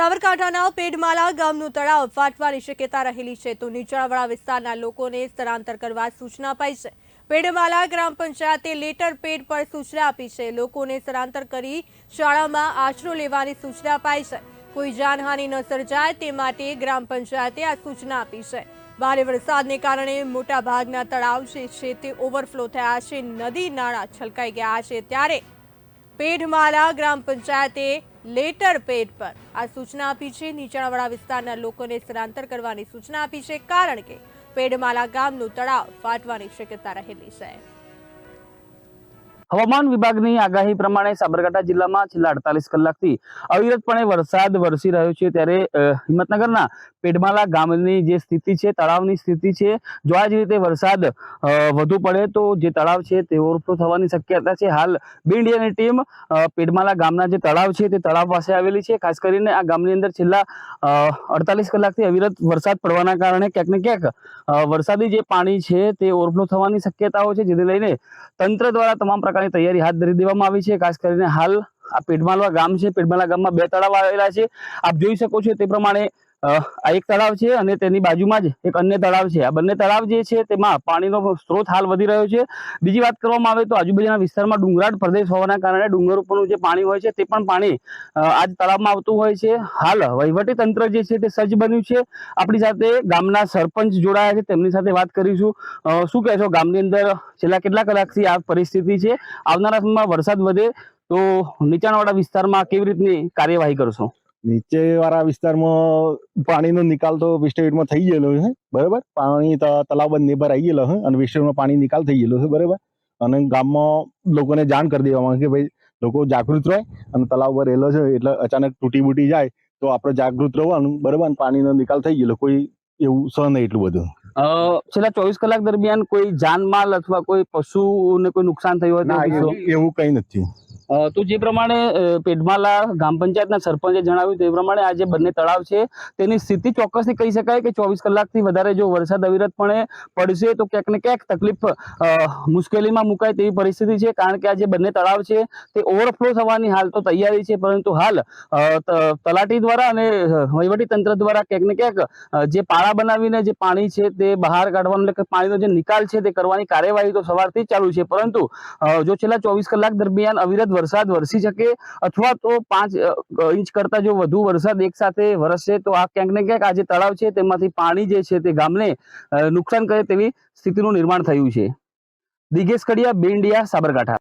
સાબરકાંઠાના પેડમાલા ગામનું તળાવ ફાટવાની શક્યતા રહેલી છે તો નીચાણવાળા વિસ્તારના લોકોને સ્થળાંતર કરવા સૂચના અપાઈ છે. પેડમાલા ગ્રામ પંચાયતે લેટર પેડ પર સૂચના આપી છે. લોકોને સ્થળાંતર કરી શાળામાં આશરો લેવાની સૂચના અપાઈ છે. કોઈ જાનહાનિ ન સર્જાય તે માટે ગ્રામ પંચાયતે આ સૂચના આપી છે. ભારે વરસાદને કારણે મોટા ભાગના તળાવ જે છે તે ઓવરફ્લો થયા છે. નદી નાળા છલકાઈ ગયા છે. ત્યારે પેઢમાલા ગ્રામ પંચાયતે લેટર પેડ પર આ સૂચના આપી છે. નીચાણવાળા વિસ્તારના લોકોને સ્થળાંતર કરવાની સૂચના આપી છે કારણ કે પેડમાલા ગામનું તળાવ ફાટવાની શક્યતા રહેલી છે. હવામાન વિભાગની આગાહી પ્રમાણે સાબરકાંઠા જિલ્લામાં છેલ્લા અડતાલીસ કલાકથી અવિરતપણે વરસાદ વરસી રહ્યો છે. ત્યારે હિંમતનગરના પેડમાલા ગામની જે સ્થિતિ છે, તળાવની સ્થિતિ છે, જો આ જ રીતે વરસાદ વધુ પડે તો જે તળાવ છે તે ઓવરફ્લો થવાની શક્યતા છે. હાલ બે ઇન્ડિયાની ટીમ પેડમાલા ગામના જે તળાવ છે તે તળાવ પાસે આવેલી છે. ખાસ કરીને આ ગામની અંદર છેલ્લા અડતાલીસ કલાકથી અવિરત વરસાદ પડવાના કારણે ક્યાંક ને ક્યાંક વરસાદી જે પાણી છે તે ઓવરફ્લો થવાની શક્યતાઓ છે જેને લઈને તંત્ર દ્વારા તમામ પ્રકારની તૈયારી હાથ ધરી દેવામાં આવી છે. ખાસ કરીને હાલ આ પેડમાલવા ગામ છે. પેડમાલા ગામમાં બે તળાવ આવેલા છે. આપ જોઈ શકો છો તે પ્રમાણે આ એક તળાવ છે અને તેની બાજુમાં જ એક અન્ય તળાવ છે. આ બંને તળાવ જે છે તેમાં પાણીનો સ્ત્રોત હાલ વધી રહ્યો છે. બીજી વાત કરવામાં આવે તો આજુબાજુના વિસ્તારમાં ડુંગરાળ પ્રદેશ હોવાના કારણે ડુંગર ઉપરનું જે પાણી હોય છે તે પણ પાણી આ જ તળાવમાં આવતું હોય છે. હાલ વહીવટી તંત્ર જે છે તે સજ્જ બન્યું છે. આપણી સાથે ગામના સરપંચ જોડાયા છે. તેમની સાથે વાત કરીશું. શું કહેશો? ગામની અંદર છેલ્લા કેટલા કલાકથી આ પરિસ્થિતિ છે? આવનારા સમયમાં વરસાદ વધે તો નીચાણવાળા વિસ્તારમાં કેવી રીતની કાર્યવાહી કરશો? નીચે વાળા વિસ્તારમાં પાણીનો નિકાલ તો વિસ્ટેટમાં થઈ ગયેલો છે બરાબર? પાણી તલાવ બંધ આવી ગયેલો છે અને વિસ્ટેટમાં પાણી નિકાલ થઈ ગયેલો છે બરાબર? અને ગામમાં લોકોને જાણ કરી દેવામાં કે ભાઈ લોકો જાગૃત રહે અને તલાવ પર રહેલો છે એટલે અચાનક તૂટી બૂટી જાય તો આપણે જાગૃત રહેવાનું બરાબર? પાણીનો નિકાલ થઈ ગયેલો કોઈ એવું સહ નહીં એટલું બધું. અ, છેલ્લા ચોવીસ કલાક દરમિયાન કોઈ જાનમાલ અથવા કોઈ પશુને કોઈ નુકસાન થયું હોય? એવું કઈ નથી. તો જે પ્રમાણે પેઢમાલા ગામ પંચાયતના સરપંચે જણાવ્યું તે પ્રમાણે આ જે બંને તળાવ છે. તેની સ્થિતિ ચોક્કસથી કહી શકાય કે ચોવીસ કલાકથી વધારે જો વરસાદ અવિરતપણે પડશે તો ક્યાંક ને ક્યાંક તકલીફ મુશ્કેલીમાં મુકાય તેવી પરિસ્થિતિ છે. કારણ કે આ જે બંને તળાવ છે તે ઓવરફ્લો થવાની હાલ તો તૈયારી છે. પરંતુ હાલ તલાટી દ્વારા અને તંત્ર દ્વારા ક્યાંક ને ક્યાંક જે પાળા બનાવીને જે પાણી છે તે બહાર કાઢવાનું એટલે પાણીનો જે નિકાલ છે તે કરવાની કાર્યવાહી તો સવારથી ચાલુ છે. પરંતુ જો છેલ્લા ચોવીસ કલાક દરમિયાન અવિરત વરસાદ વરસી શકે અથવા તો પાંચ ઇંચ કરતા જો વધુ વરસાદ એક સાથે વરસશે, તો આ ક્યાંક ને ક્યાંક આ જે તળાવ છે, તેમાંથી પાણી જે છે તે ગામને નુકસાન કરે તેવી સ્થિતિનું નિર્માણ થયું છે. દિગેશ કડિયા બેન્ડિયા સાબરકાંઠા.